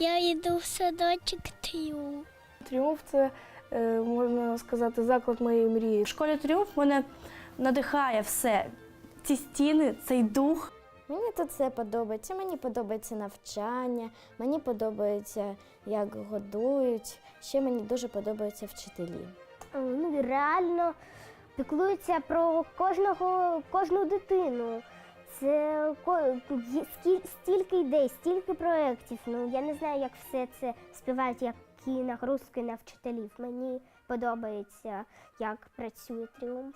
Я йду в садочок Тріумф. Тріумф це, е, можна сказати, заклад моєї мрії. В школі Тріумф мене надихає все. Ці стіни, цей дух. Мені тут все подобається. Мені подобається навчання, мені подобається, як годують. Ще мені дуже подобаються вчителі. ну, реально піклуються про кожного, кожну дитину. Це стільки ідей, стільки проєктів. Ну я не знаю, як все це співають, які нагрузки на вчителів. Мені подобається, як працює тріумф.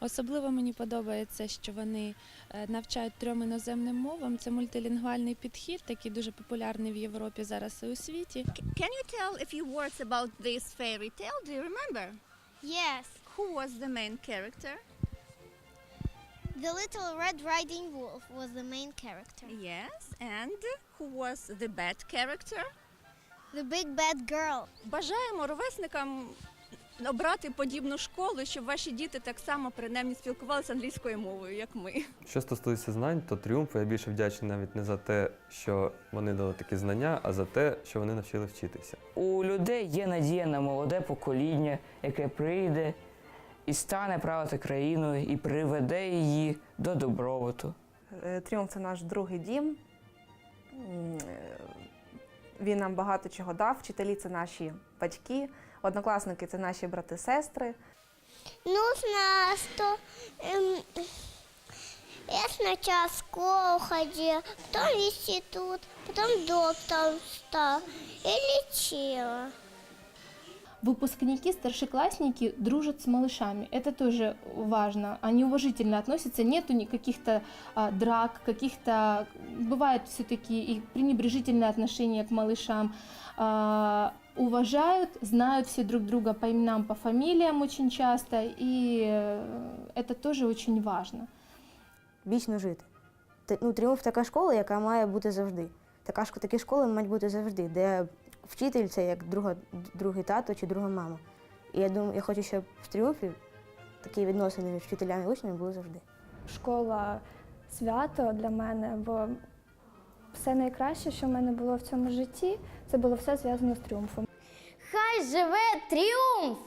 Особливо мені подобається, що вони е, навчають трьом іноземним мовам. Це мультилінгвальний підхід, який дуже популярний в Європі зараз і у світі. Can you tell a few words about this fairy tale? Do you remember? Yes, Who was the main character? The little Red Riding Wolf was the main character. Yes, and who was the bad character? The big bad girl. Бажаємо ровесникам обрати подібну школу, щоб ваші діти так само принаймні спілкувалися англійською мовою, як ми. Що стосується знань, то тріумфу я більше вдячний навіть не за те, що вони дали такі знання, а за те, що вони навчили вчитися. У людей є надія на молоде покоління, яке прийде і стане правити країною і приведе її до добробуту. Е, Тріумф це наш другий дім. Е, Він нам багато чого дав. Вчителі це наші батьки, однокласники це наші брати-сестри. Ну, знаешь, что эм, я сначала в школу ходила, потом в институт, потом доктором стала и лечила Выпускники, старшеклассники дружат с малышами. Это тоже важно. Они уважительно относятся. Нету никаких-то а, драк, каких-то... Бывает все-таки и пренебрежительное отношение к малышам. А, уважают, знают все друг друга по именам, по фамилиям очень часто. И э, это тоже очень важно. Вічно жити. Т- Ну, тріумф така школа, яка має бути завжди. Така ж такі школи мають бути завжди, де вчитель це як друга, другий тато чи друга мама. І я думаю, я хочу, щоб в тріумфі такі відносини між вчителями і учнями були завжди. Школа свято для мене, бо все найкраще, що в мене було в цьому житті, це було все зв'язано з тріумфом. Хай живе тріумф!